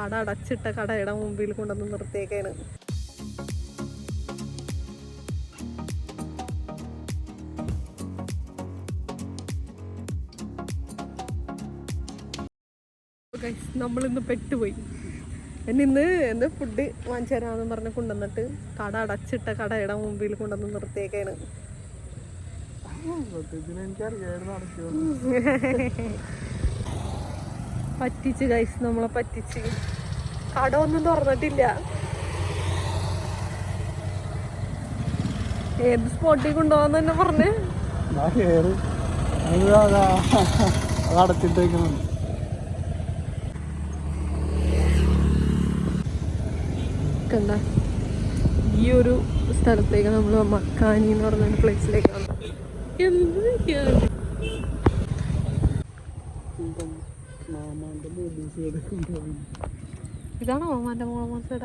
കട അടച്ചിട്ട കടയുടെ മുമ്പിൽ കൊണ്ടുവന്ന് നിർത്തിയേക്കാണ്. നമ്മളിന്ന് പെട്ടുപോയി. എന്നെ ഇന്ന് എന്ത് ഫുഡ് വാങ്ങിച്ചു തരാമെന്ന് പറഞ്ഞ് കൊണ്ടുവന്നിട്ട് കട അടച്ചിട്ട കടയുടെ മുമ്പിൽ കൊണ്ടുവന്ന് നിർത്തിയേക്കാണ്. എനിക്കറിയായിരുന്നു പറ്റിച്ച് ഗൈസ് നമ്മളെ പറ്റിച്ച്. കട ഒന്നും തുറന്നിട്ടില്ല. ഏത് സ്പോട്ടിൽ കൊണ്ടുപോകാന്ന് തന്നെ പറഞ്ഞ്. അടച്ചിട്ടേക്കണം കണ്ട ഈ ഒരു സ്ഥലത്തേക്ക് നമ്മൾ മക്കാനി എന്ന് പറഞ്ഞ പ്ലേസിലേക്കാണ് എന്ത്? ഇതാണോ മാമാന്റെ മോമോസ്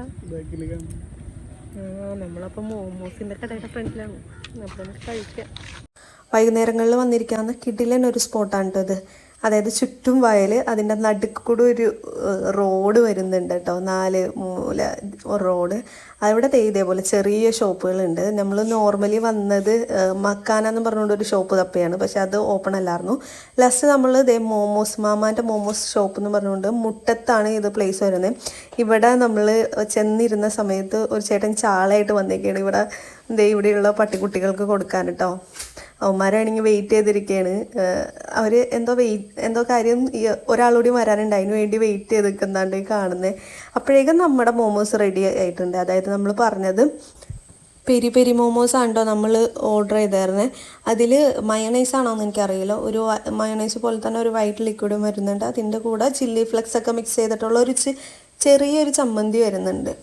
കടയുടെ ഫ്രണ്ടിലാണ്. അപ്പൊ നമുക്ക് കഴിക്കാം. വൈകുന്നേരങ്ങളിൽ വന്നിരിക്കാവുന്ന കിടിലൻ ഒരു സ്പോട്ടാണ് കേട്ടോ ഇത്. അതായത് ചുറ്റും വയൽ അതിന്റെ നടുക്ക് കൂടെ ഒരു റോഡ് വരുന്നുണ്ട് കേട്ടോ. നാല് മൂല റോഡ്. അവിടെ ഇതേപോലെ ചെറിയ ഷോപ്പുകളുണ്ട്. നമ്മൾ നോർമലി വന്നത് മക്കാന എന്ന് പറഞ്ഞുകൊണ്ട് ഒരു ഷോപ്പ് തപ്പയാണ്. പക്ഷെ അത് ഓപ്പൺ അല്ലായിരുന്നു. ലാസ്റ്റ് നമ്മൾ ഇതേ മോമോസ് മാമാന്റെ മോമോസ് ഷോപ്പ് എന്ന് പറഞ്ഞുകൊണ്ട് മുട്ടത്താണ് ഇത് പ്ലേസ് വരുന്നത്. ഇവിടെ നമ്മൾ ചെന്നിരുന്ന സമയത്ത് ഒരു ചേട്ടൻ ചാളയായിട്ട് വന്നേക്കാണ്. ഇവിടെ ദേ ഇവിടെയുള്ള പട്ടിക്കുട്ടികൾക്ക് കൊടുക്കാൻ കേട്ടോ അവന്മാരാണെങ്കിൽ വെയിറ്റ് ചെയ്തിരിക്കുകയാണ് അവർ എന്തോ വെയിറ്റ് എന്തോ കാര്യം ഈ ഒരാളൂടി വരാനുണ്ട്. അതിന് വേണ്ടി വെയിറ്റ് ചെയ്ത് നിൽക്കുന്നാണ്ട് കാണുന്നത് അപ്പോഴേക്കും നമ്മുടെ മോമോസ് റെഡി ആയിട്ടുണ്ട്. അതായത് നമ്മൾ പറഞ്ഞത് പെരി പെരി മോമോസ് ആണ്ടോ നമ്മൾ ഓർഡർ ചെയ്തായിരുന്നത് അതിൽ മയണൈസ് ആണോ എന്ന് എനിക്കറിയില്ല. ഒരു മയണൈസ് പോലെ തന്നെ ഒരു വൈറ്റ് ലിക്വിഡും വരുന്നുണ്ട്. അതിന്റെ കൂടെ ചില്ലി ഫ്ലെക്സ് ഒക്കെ മിക്സ് ചെയ്തിട്ടുള്ള ഒരു ചെറിയൊരു ചമ്മന്തി വരുന്നുണ്ട്.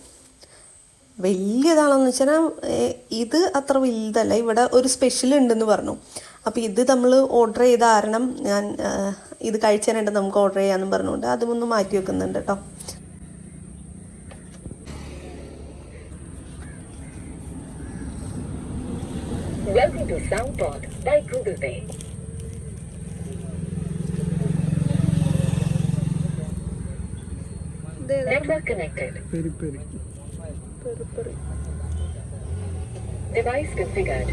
വലിയതാണെന്ന് വെച്ചാൽ ഇത് അത്ര വലുതല്ല. ഇവിടെ ഒരു സ്പെഷ്യൽ ഉണ്ടെന്ന് പറഞ്ഞു. അപ്പോൾ ഇത് നമ്മൾ ഓർഡർ ചെയ്ത കാരണം ഞാൻ ഇത് കഴിച്ചാനായിട്ട് നമുക്ക് ഓർഡർ ചെയ്യാമെന്നും പറഞ്ഞുകൊണ്ട് അതും ഒന്ന് മാറ്റി വെക്കുന്നുണ്ട് കേട്ടോ Welcome to Soundpod by Google Pay. Network connected. പെരി പെരി Device configured.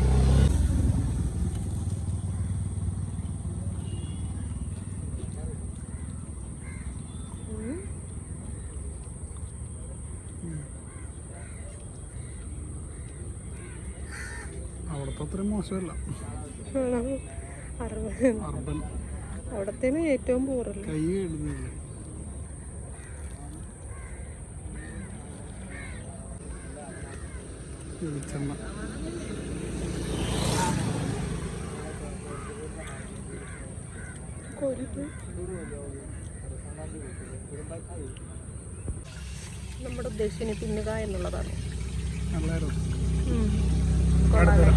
അവിടുത്തെ അത്രയും മോശമല്ല. അറുപത്. അർബൻ അവിടത്തേന് ഏറ്റവും പോറല്ല? കൈ ഇടുന്നില്ല വെളിച്ചെണ്ണ നമ്മുടെ ഉദ്ദേശിന് പിന്നുക എന്നുള്ളതാണ്. നല്ലായിരുന്നു കൊള്ളാല്ലേ?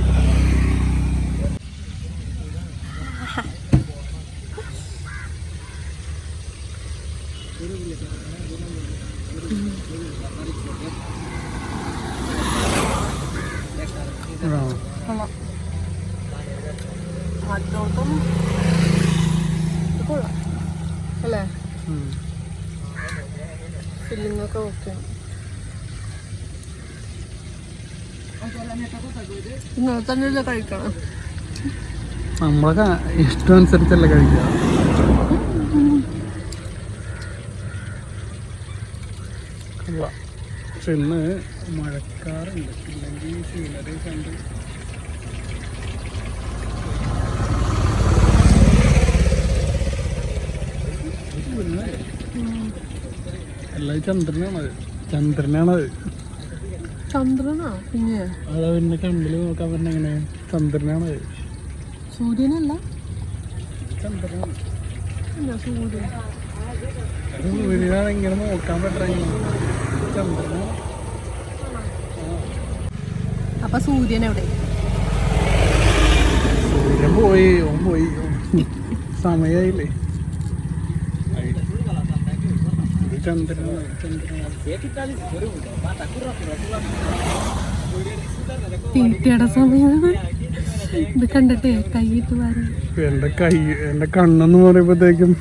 ആ കൊള്ളാം ആദ്യത്തോട്ടം ഇത് കൊള്ളാം അല്ലേ ഉം. ഫില്ലിംഗ് ഒക്കെ ഓക്കെ. ഇന്നലെ തന്നെ കഴിക്കണം. നമ്മളൊക്കെ ഇഷ്ടം അനുസരിച്ചല്ലേ കഴിക്കുക. പക്ഷെ ഇന്ന് മഴക്കാറുണ്ട്. ഇല്ലെങ്കിൽ സീനറി കണ്ട് പിന്നെ എല്ലാം ചന്ദ്രനാണത്. ചന്ദ്രനാണത്. ചന്ദ്രനാ? പിന്നെ? അതാ പിന്നെ കണ്ണിൽ നോക്കാൻ പറഞ്ഞ എങ്ങനെ? ചന്ദ്രനാണത്. സൂര്യനല്ല? ചന്ദ്രനാണ്. പിന്നെ സൂര്യൻ? സൂര്യനാണ് ഇങ്ങനെ നോക്കാൻ പറ്റില്ല ചന്ദ്രനാണ് അപ്പൊ സൂര്യൻ എവിടെ? സൂര്യൻ പോയി ഓൻ പോയി. സമയായില്ലേ? തീറ്റയുടെ സമയമാണ് ഇത് കണ്ടിട്ടേ കൈയിട്ട് എന്റെ കൈ എന്റെ കണ്ണെന്ന് പറയുമ്പോഴത്തേക്കും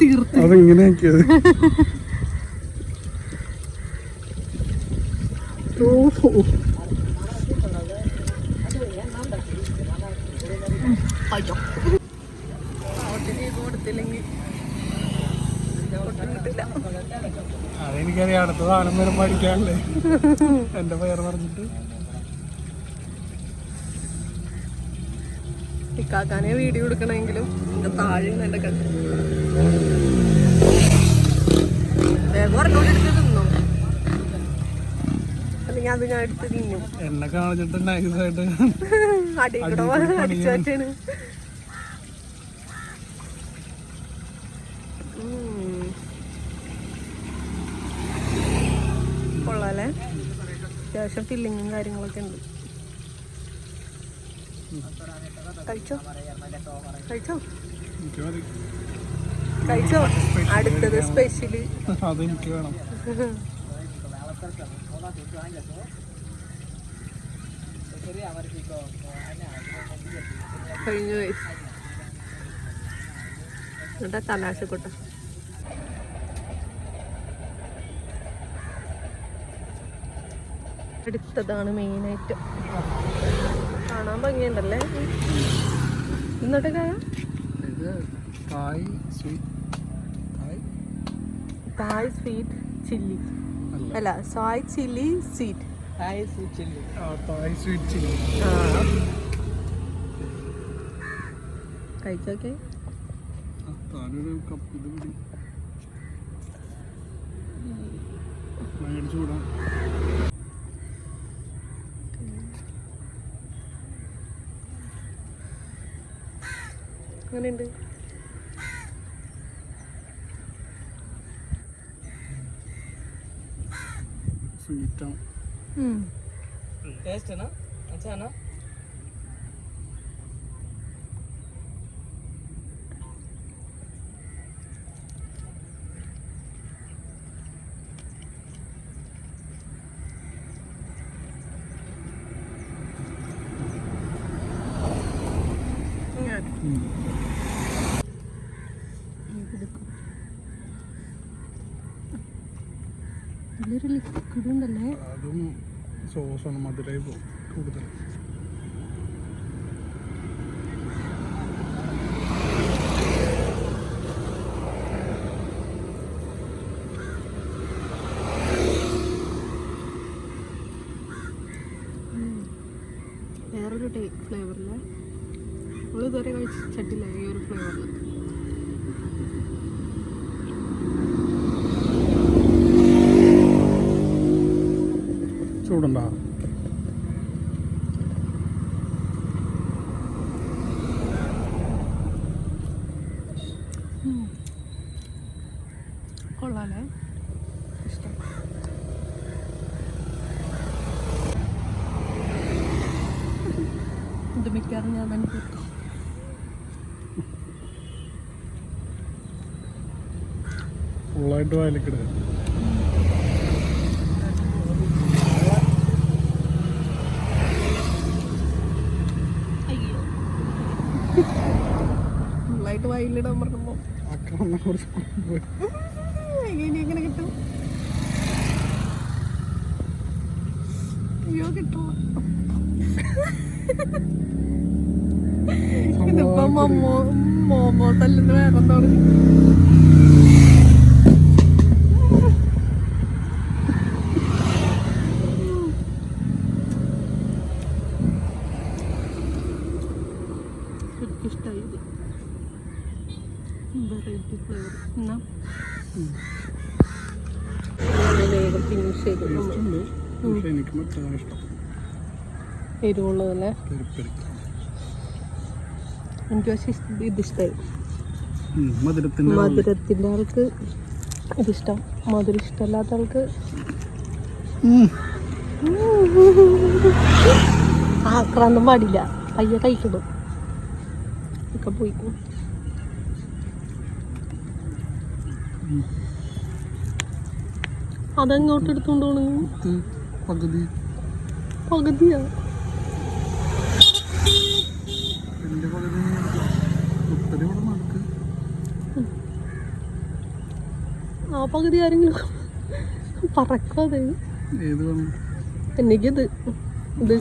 തീർത്ത്. അതിങ്ങനെ ആക്കിയത് അയ്യോ. അതെനിക്കറിയാം അടുത്ത സാധനം വരെ പഠിക്കാനല്ലേ. എന്റെ പേര് പറഞ്ഞിട്ട്. ഇക്കാക്കാനെ വീഡിയോ എടുക്കണമെങ്കിലും താഴെ എന്റെ കണ്ടു വേഗം പറഞ്ഞോണ്ടെടുത്ത് തിന്നോ. അല്ലെങ്കിൽ അത് ഞാൻ എടുത്ത് തിന്നും. എന്നെ കാണിച്ചിട്ട് നൈസായിട്ട് അടിച്ചു അത്യാവശ്യം ഫില്ലിങ്ങും കാര്യങ്ങളൊക്കെ ഉണ്ട്. കഴിച്ചോ? കഴിച്ചോ? കഴിച്ചോ? അടുത്തത് സ്പെഷ്യൽ വേണം കഴിഞ്ഞു പോയി. എന്നിട്ടാ കലാശക്കൊട്ട അടുത്തതാണ് മെയിനായിട്ട്. കാണാൻ ഭംഗിയുണ്ടല്ലേ? ഇത് തായ് സ്വീറ്റ് ചില്ലി. അല്ല. സായ് ചില്ലി സ്വീറ്റ്. ആ തായ് സ്വീറ്റ് ചില്ലി. കഴിച്ചോക്കെ? പിടി അങ്ങനെയുണ്ട് സ്വീറ്റ്. ടേസ്റ്റ് ആണോ അച്ഛനാ Mm-hmm. ഇതിലൊരു ലിക്വിഡ് ഉണ്ടല്ലേ അതും സോസാണ് മധുരമായി പോകും കൂടുതൽ. വേറൊരു ടേ ഫ്ലേവറിലെ നമ്മൾ ഇതുവരെ കഴിച്ചിട്ടില്ല ഈ ഒരു ഫ്ലേവറിൽ ചൂടുണ്ടോ കൊള്ളാലേ. ഇഷ്ടം. ഇത് മിക്കവാറും ഞാൻ തന്നെ കിട്ടും ഫുള്ളായിട്ട് വയലിക്കിടുക അയ്യോ ഫുള്ളായിട്ട് വയലിടാൻ പറഞ്ഞപ്പോ. എങ്ങനെ കിട്ടും? അയ്യോ കിട്ടോ ഇതിപ്പോ മോമോ തല്ലുന്ന വേറെ എന്താണ് എനിക്കിഷ്ടമായി എന്നാ? വേഗം ഫിനിഷ് ചെയ്തു ടേസ്റ്റ് ഉണ്ട് എനിക്ക് എരിവുള്ളതല്ലേ പക്ഷേ ഇതിഷ്ടമായി മധുരത്തിന്റെ ആൾക്ക് ഇതിഷ്ടം. മധുരം ഇഷ്ടമല്ലാത്ത ആൾക്ക്. ആക്രാന്തം പാടില്ല. പയ്യെ കഴിക്കണം ഒക്കെ പോയി. അതെങ്ങോട്ട് എടുത്തോണ്ട് പോണ് പകുതി. പകുതിയാ? എന്റെ പകുതി ആ പകുതി ആരെങ്കിലും പറക്കാതെ എനിക്കിത് ഇത്.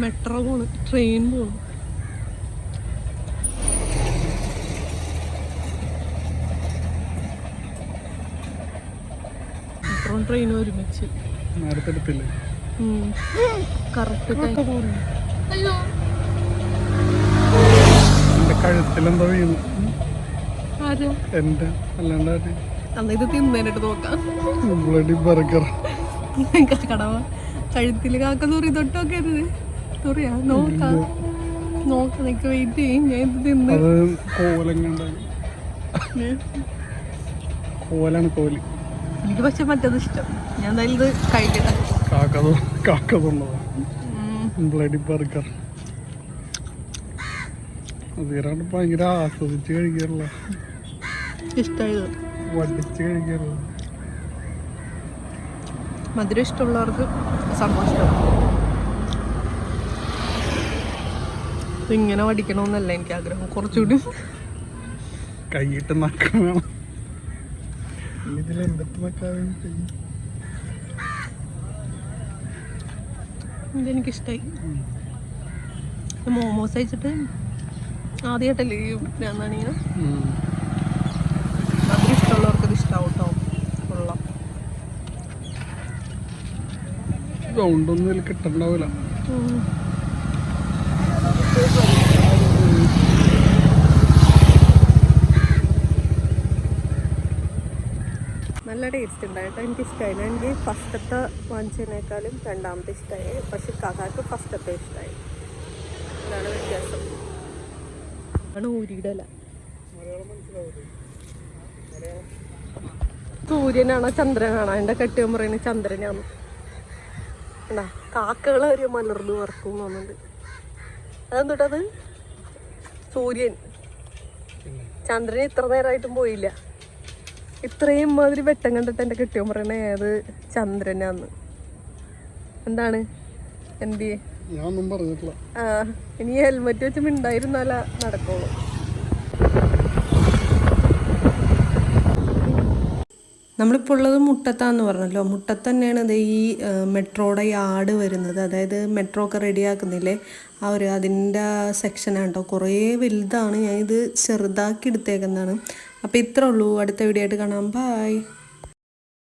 മെട്രോ പോണ് ട്രെയിൻ പോണ്. മെട്രോ ട്രെയിനും ഒരുമിച്ച്. നേരത്തെ എടുത്തില്ലേ കറക്റ്റ് അയ്യോ. എന്റെ കഴുത്തിലെന്തോ വീണു. എന്റെ അല്ലാണ്ട് അന്നിത് തിന്നേനിട്ട് നോക്കാം. ബർഗർ കടവ കഴുത്തിൽ കാക്ക തൊട്ടൊക്കെ തുറിയാ നോക്കാം. നോക്കാം നിനക്ക് വെയിറ്റ് ചെയ്യും. ഞാൻ ഇത് തിന്ന്. അത് കോലങ്ങണ്ടായി കോലാണ് കോൽ. എനിക്ക് പക്ഷെ മറ്റേത് ഇഷ്ടം. ഞാൻ എന്തായാലും ഇത് കഴിക്കട്ടെ. കാക്കതോ കാക്കതുള്ളതാ ഉം. ബ്ലഡി ബർഗർ അതിരാണ്ട് ഭയങ്കര ആസ്വദിച്ച് കഴിക്കാറില്ല. ഇഷ്ടമായത് വടിച്ച് കഴിക്കാറില്ല. മധുരം ഇഷ്ടമുള്ളവർക്ക് സംഭവം ഇഷ്ടം ഇങ്ങനെ പഠിക്കണമെന്നല്ല എനിക്ക് ആഗ്രഹം. കുറച്ചുകൂടി കൈയിട്ട് ഇതെനിക്കിഷ്ടമായി മോമോസ് അയച്ചിട്ട് ആദ്യമായിട്ടല്ലേ ഈ എന്താണ് മധുരം ഇഷ്ടമുള്ളവർക്ക് ഇത് ഇഷ്ടമാവും കേട്ടോ കൊള്ളാം സൗണ്ടൊന്നും കിട്ടണ്ടാവില്ല. നല്ല ടേസ്റ്റ് ഉണ്ടായിട്ടോ എനിക്ക് ഇഷ്ടമായി എനിക്ക് ഫസ്റ്റത്തെ വാങ്ങിച്ചതിനേക്കാളും രണ്ടാമത്തെ ഇഷ്ടമായി പക്ഷെ കാക്കാക്ക് ഫസ്റ്റത്തെ ഇഷ്ടമായി അതാണ് വ്യത്യാസം. ആണ് ഊരിയിടല സൂര്യനാണോ ചന്ദ്രനാണോ? എന്റെ കെട്ടിയം പറയുന്നത് ചന്ദ്രനാണ്. എന്താ കാക്കകൾ ഒരു മലർന്ന് വറക്കും തോന്നുന്നുണ്ട്. അതെന്തുട്ടത് സൂര്യൻ. ചന്ദ്രൻ ഇത്ര നേരമായിട്ടും പോയില്ല. ഇത്രയും മാതിരി വെട്ടം കണ്ടിട്ട് എന്റെ കെട്ടിയോൻ പറയണേ ഏത് ചന്ദ്രനാന്ന്. എന്താണ്? എന്തിയെ? ഞാൻ ഒന്നും പറഞ്ഞിട്ടില്ല. ആ ഇനി ഹെൽമെറ്റ് വെച്ച് മിണ്ടായിരുന്നാല നടക്കുള്ളൂ. നമ്മളിപ്പോൾ ഉള്ളത് മുട്ടത്താന്ന് പറഞ്ഞല്ലോ. മുട്ടത്ത് തന്നെയാണ് ഇത് ഈ മെട്രോയുടെ യാർഡ് വരുന്നത്. അതായത് മെട്രോ ഒക്കെ റെഡിയാക്കുന്നില്ലേ ആ ഒരു അതിന്റെ സെക്ഷനാണ് കേട്ടോ കുറേ വലുതാണ്. ഞാൻ ഇത് ചെറുതാക്കി എടുത്തേക്കുന്നതാണ്. അപ്പോൾ ഇത്രേ ഉള്ളൂ. അടുത്ത വീഡിയോ ആയിട്ട് കാണാം. ബായ്